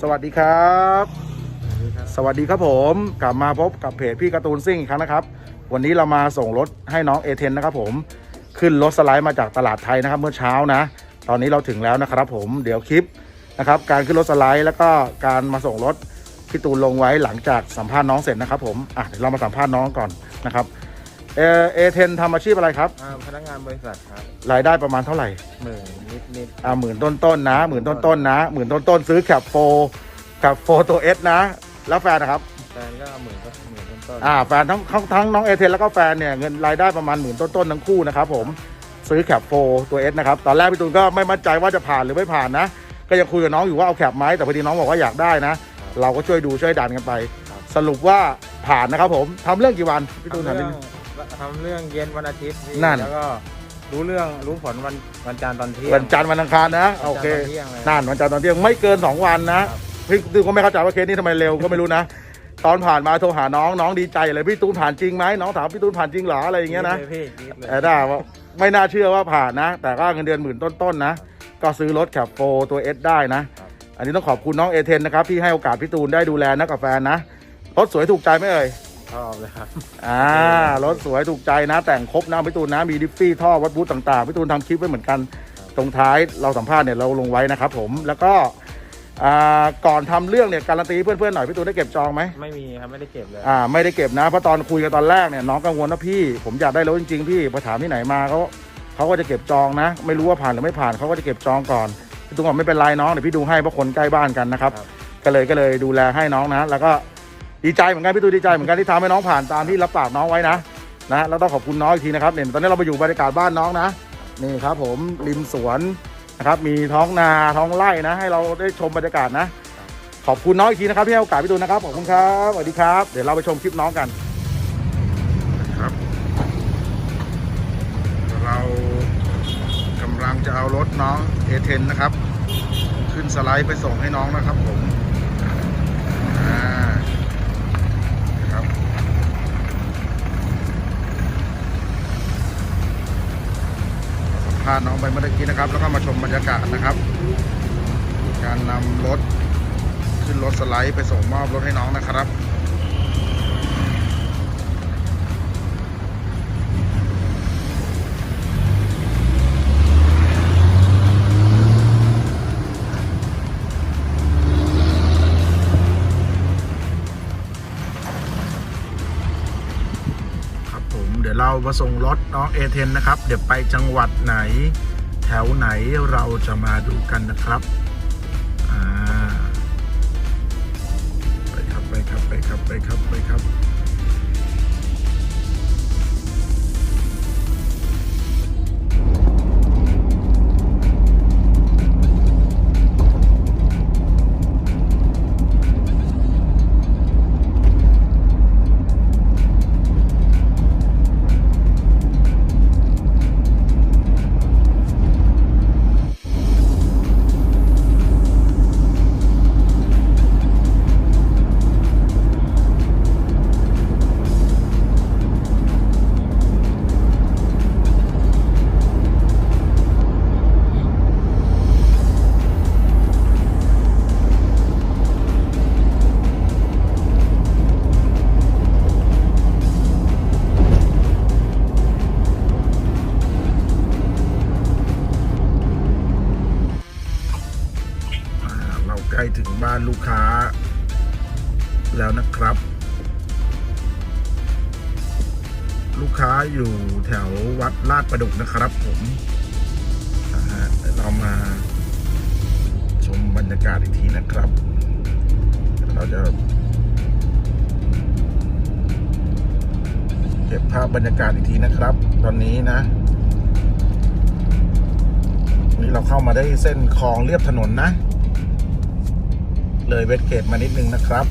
สวัสดีครับ สวัสดีครับผมกลับมาพบกับเพจพี่การ์ตูนซิ่งอีกครั้งนะครับ วันนี้เรามาส่งรถให้น้องเอเทนนะครับผมขึ้นรถสไลด์มาจากตลาดไทยนะครับเมื่อเช้านะ ตอนนี้เราถึงแล้วนะครับผมเดี๋ยวคลิปนะครับการขึ้นรถสไลด์แล้วก็การมาส่งรถพี่ตูนลงไว้หลังจากสัมภาษณ์น้องเสร็จนะครับผมอะเดี๋ยวเรามาสัมภาษณ์น้องก่อนนะครับ เอเอเทนทำอาชีพอะไรครับ อ่าพนักงานบริษัทครับรายได้ประมาณเท่าไหร่หมื่นนิดนิดอ่าหมื่นต้นต้นๆนะหมื่นต้นต้นๆนะหมื่นต้นต้นๆซื้อแคปโฟแคปโฟตัวเอสนะ แล้วแฟนนะครับแฟนก็หมื่นก็หมื่นต้นต้นอ่าแฟนทั้งทั้งทั้งน้องเอเทนแล้วก็แฟนเนี่ยเงินรายได้ประมาณหมื่นต้นต้นๆทั้งคู่นะครับผมซื้อแคปโฟตัวเอสนะครับ ตอนแรกพี่ตูนก็ไม่มั่นใจว่าจะผ่านหรือไม่ผ่านนะ ก็ยังคุยกับน้องอยู่ว่าเอาแคปไหมแต่พอดีน้องบอกว่าอยากได้นะ เราก็ช่วยดูช่วยดันกันไป สรุปว่าผ่านนะครับผมทำเรื่องกี่วันพี่ตูนทำถามนิเรื่ดองนึง ทำเรื่องเย็นวันอาทิตย์พี่นั่น แล้วก็รู้เรื่องรู้ผลวันวันจันทร์ตอนเที่ยง วันจันทร์วันอังคารนะโอเควันจันทร์ตอนเที่ยงเลยนั่นวันจันทร์ตอนเที่ยงไม่เกิน 2 วันนะครับ พี่ตูนก็ไม่เข้าใจว่าเคสนี้ทำไมเร็วก็ไม่รู้นะ ตอนผ่านมาโทรหาน้องน้องดีใจเลยพี่ตูนผ่านจริงไหมน้องถามพี่ตูนผ่านจริงเหรออะไรอย่างเงี้ยนะจี๊ดลพี่จี๊ดเลย แต่ได้ว่าไม่น่าเชื่อว่าผ่านนะ แต่ก็เงินเดือนหมื่นต้นๆนะ ก็ซื้อรถแคปโฟตัวเอสได้นะอันนี้ต้องขอบคุณน้องเอเทนนะครับ ที่ให้โอกาสพี่ตูนได้ดูแลนะกับแฟนนะ รถสวยถูกใจไหมเอ่ย ชอบเลยครับ อ่ารถสวยถูกใจนะ แต่งครบนะพี่ตูนนะ มีดิฟฟี่ท่อวัดบูธต่างๆพี่ตูนทำคลิปไว้เหมือนกัน ตรงท้ายเราสัมภาษณ์เนี่ยเราลงไว้นะครับผมแล้วก็อ่าก่อนทำเรื่องเนี่ยการันตีเพื่อนๆหน่อยพี่ตูนได้เก็บจองไหม ไม่มีครับไม่ได้เก็บเลย อ่าไม่ได้เก็บนะเพราะตอนคุยกันตอนแรกเนี่ยน้องกังวลว่าพี่ ผมอยากได้รถจริงๆพี่พอถามที่ไหนมาเขาเขาก็จะเก็บจองนะ ไม่รู้ว่าผ่านหรือไม่ผ่านเขาก็จะเก็บจองก่อนพี่ตูนบอกไม่เป็นไรน้องเดี๋ยวพี่ดูให้เพราะคนใกล้บ้านกันนะครับ ครับ ก็เลยก็เลยดูแลให้น้องนะ แล้วก็ ดีใจเหมือนกันพี่ตูนดีใจเหมือนกันที่ทำให้น้องผ่านตามที่รับปากน้องไว้นะนะแล้วต้องขอบคุณน้องอีกทีนะครับเนี่ยตอนนี้เราไปอยู่บรรยากาศบ้านน้องนะนี่ครับ ผมริมสวนนะครับมีท้องนาท้องไร่นะ ให้เราได้ชมบรรยากาศนะ ขอบคุณน้องอีกทีนะครับที่ให้โอกาสพี่ตูนนะครับขอบคุณครับสวัสดีครับเดี๋ยวเราไปชมคลิปน้องกันครับ เรากำลังจะเอารถน้องเอเทนนะครับ ขึ้นสไลด์ไปส่งให้น้องนะครับผมาษณ์น้องไปเมื่อกี้นะครับ แล้วก็มาชมบรรยากาศนะครับ การนำรถขึ้นรถสไลด์ไปส่งมอบรถให้น้องนะครับครับ มเดี๋ยวเรามาส่งรถน้องเอเทนนะครับ เดี๋ยวไปจังหวัดไหน แถวไหนเราจะมาดูกันนะครับไปครับไปครับไปครับไปครับไปครับานลูกค้า แล้วนะครับ ลูกค้าอยู่แถววัดลาดประดุกนะครับผมนะฮะเดี๋ยวเรามาชมบรรยากาศอีกทีนะครับ เราจะเก็บภาพบรรยากาศอีกทีนะครับ ตอนนี้นะ นี่เราเข้ามาได้เส้นคลองเรียบถนนนะ เลยเวสเกตมานิดนึงนะครับ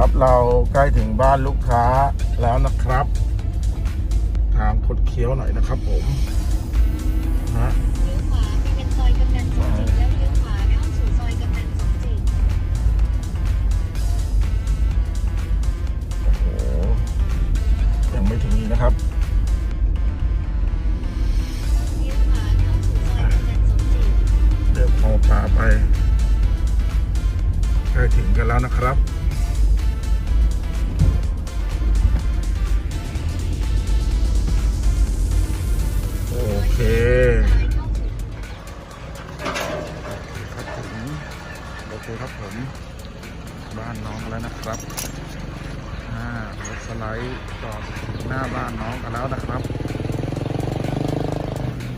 ครับเราใกล้ถึงบ้านลูกค้าแล้วนะครับ ทางคดเคี้ยวหน่อยนะครับผมนะ ล้ถึงกันแล้วนะครับโอเคครับผมโอเคครับผมบ้านน้องแล้วนะครับอ่ารถสไลด์จอดหน้าบ้านน้องกันแล้วนะครับ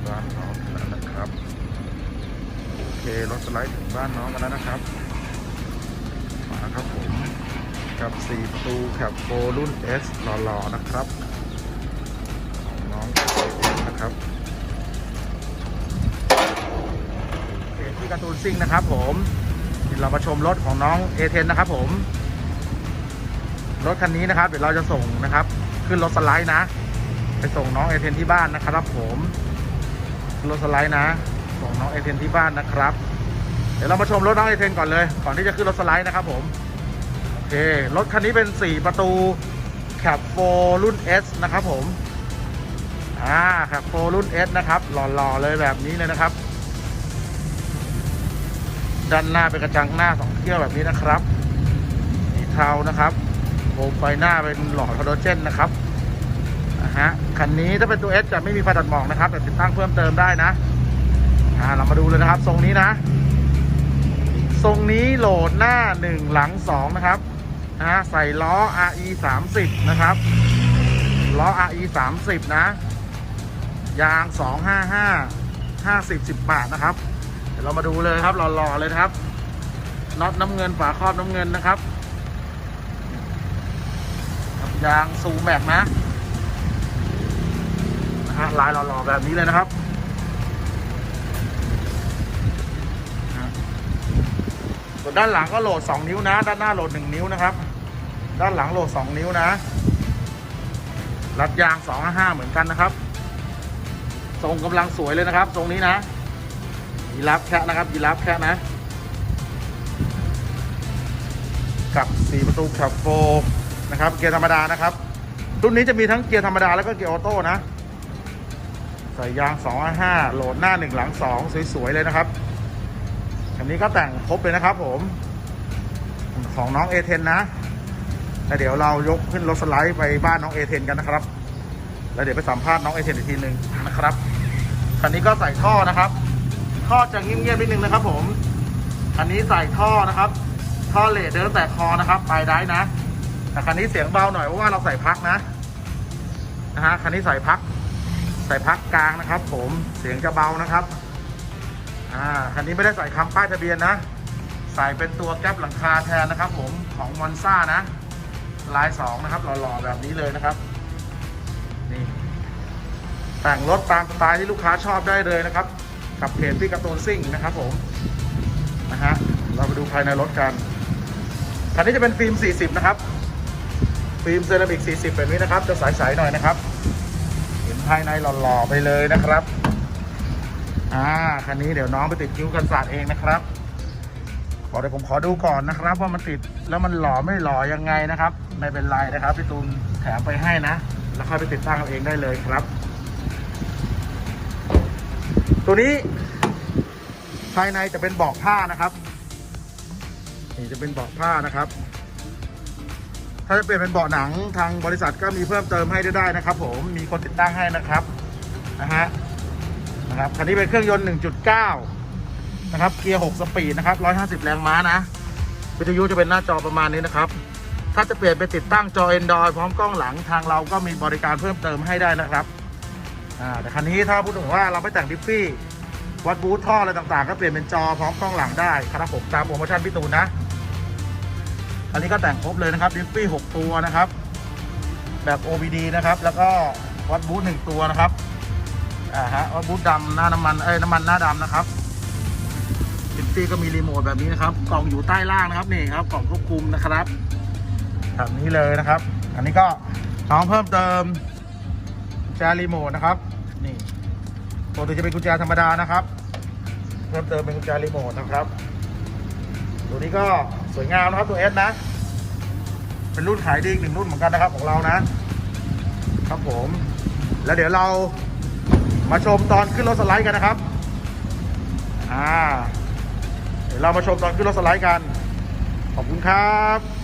บ้านน้องแล้วนะครับ โอเครถสไลด์ถึงบ้านน้องกันแล้วนะครับ ครับผมกับ 4 ประตูแคปโฟรุ่น S หล่อๆนะครับน้องนะครับเพจที่การ์ตูนซิ่งนะครับผมเดี๋ยวเรามาชมรถของน้องเอเทนนะครับผม รถคันนี้นะครับ เดี๋ยวเราจะส่งนะครับ ขึ้นรถสไลด์นะ ไปส่งน้องเอเทนที่บ้านนะครับผมรถสไลด์นะ ส่งน้องเอเทนที่บ้านนะครับ เดี๋ยวเรามาชมรถน้องเอเทนก่อนเลย ก่อนที่จะขึ้นรถสไลด์นะครับผมโอเครถคันนี้เป็น 4 ประตูแคปโฟรุ่น S นะครับผมอ่าแคปโฟรุ่น S นะครับหล่อๆเลยแบบนี้เลยนะครับ ด้านหน้าเป็นกระจังหน้าสองเที่ยวแบบนี้นะครับสีเทานะครับโคมไฟหน้าเป็นหลอดไฮโดรเจนนะครับนะฮะคันนี้ถ้าเป็นตัว S จะไม่มีไฟตัดหมอกนะครับ แต่ติดตั้งเพิ่มเติมได้นะอ่าเรามาดูเลยนะครับ ทรงนี้นะ ทรงนี้โหลดหน้า 1 หลัง 2 นะครับนะฮะใส่ล้อ RE 30นะครับ ล้อ RE 30นะ ยาง 255 50 10 บาทนะครับ เดี๋ยวเรามาดูเลยครับหล่อๆเลยนะครับน็อตน้ำเงินฝาครอบน้ำเงินนะครับยางซูแม็กนะนะฮะลายหล่อๆแบบนี้เลยนะครับ ส่วนด้านหลังก็โหลด 2 นิ้วนะ ด้านหน้าโหลด 1 นิ้วนะครับ ด้านหลังโหลด 2 นิ้วนะรัดยาง255เหมือนกันนะครับ ทรงกำลังสวยเลยนะครับ ทรงนี้นะยีราฟแค่นะครับยีราฟแค่นะ กับ4ประตูแคปโฟนะครับ เกียร์ธรรมดานะครับ รุ่นนี้จะมีทั้งเกียร์ธรรมดาแล้วก็เกียร์ออโต้นะ ใส่ยาง255โหลดหน้า 1 หลัง 2 สวยๆเลยนะครับ อันนี้ก็แต่งครบเลยนะครับผม ของน้องเอเทนนะแล้วเดี๋ยวเรายกขึ้นรถสไลด์ไปบ้านน้องเอเทนกันนะครับ แล้วเดี๋ยวไปสัมภาษณ์น้องเอเทนอีกทีหนึ่งนะครับ คันนี้ก็ใส่ท่อนะครับ ท่อจะเงียบๆนิดนึงนะครับ ผม คันนี้ใส่ท่อนะครับ ท่อเลดเดินแต่คอนะครับปลายได้นะ แต่คันนี้เสียงเบาหน่อยเพราะว่าเราใส่พักนะ นะฮะ คันนี้ใส่พัก ใส่พักกลางนะครับ ผม เสียงจะเบานะครับ อ่าคันนี้ไม่ได้ใส่คำป้ายทะเบียนนะ ใส่เป็นตัวแก๊ปหลังคาแทนนะครับ ผมของมอนซ่านะ ลายสองนะครับหล่อๆแบบนี้เลยนะครับ นี่ แต่งรถตามสไตล์ที่ลูกค้าชอบได้เลยนะครับ กับเพจพี่กร์ตูนซิ่งนะครับ ผมนะฮะเราไปดูภายในรถกันคันนี้จะเป็นฟิล์ม 40 นะครับ ฟิล์มเซรามิก 40 แบบนี้นะครับ จะใสๆหน่อยนะครับ เห็นภายในหล่อๆไปเลยนะครับ อ่าคันนี้เดี๋ยวน้องไปติดคิ้วกันศาสตร์เองนะครับ ขอเดี๋ยวผมขอดูก่อนนะครับ ว่ามันติดแล้วมันหล่อไม่หล่อยังไงนะครับ ไม่เป็นไรนะครับพี่ตูนแถมไปให้นะ แล้วค่อยไปติดตั้งเอาเองได้เลยครับ ตัวนี้ภายในจะเป็นเบาะผ้านะครับนี่จะเป็นเบาะผ้านะครับ ถ้าจะเปลี่ยนเป็นเบาะหนังทางบริษัทก็มีเพิ่มเติมให้ได้ได้นะครับ ผมมีคนติดตั้งให้นะครับนะฮะ นะครับคันนี้เป็นเครื่องยนต์ 1.9 นะครับเกียร์ 6 สปีดนะครับ 150 แรงม้านะ วิทยุจะเป็นหน้าจอประมาณนี้นะครับ ถ้าจะเปลี่ยนไปติดตั้งจอ Android พร้อมกล้องหลังทางเราก็มีบริการเพิ่มเติมให้ได้นะครับแต่คันนี้ถ้าพูดถึงว่าเราไม่แต่งดิฟฟี่วัดบูทท่ออะไรต่างๆ ก็เปลี่ยนเป็นจอพร้อมกล้องหลังได้ครับผมตามโปรโมชั่นพี่ตูนนะ อันนี้ก็แต่งครบเลยนะครับดิฟฟี่6ตัวนะครับ แบบ OBD นะครับ แล้วก็วัดบูทหนึ่งตัวนะครับ อ่าฮะวัดบูทดำหน้าน้ำมันเอ้ยน้ำมันหน้าดำนะครับดิฟฟี่ก็มีรีโมทแบบนี้นะครับ กล่องอยู่ใต้ล่างนะครับนี่ครับกล่องควบคุมนะครับแบบนี้เลยนะครับ อันนี้ก็น้องเพิ่มเติมกุญแจรีโมทนะครับนี่ปกติจะเป็นกุญแจธรรมดานะครับ เพิ่มเติมเป็นกุญแจรีโมทนะครับ ตัวนี้ก็สวยงามนะครับตัวเอสนะ เป็นรุ่นขายดีหนึ่งรุ่นเหมือนกันนะครับของเรานะ ครับผม แล้วเดี๋ยวเรา มาชมตอนขึ้นรถสไลด์กันนะครับ อ่า เดี๋ยวเรามาชมตอนขึ้นรถสไลด์กัน ขอบคุณครับ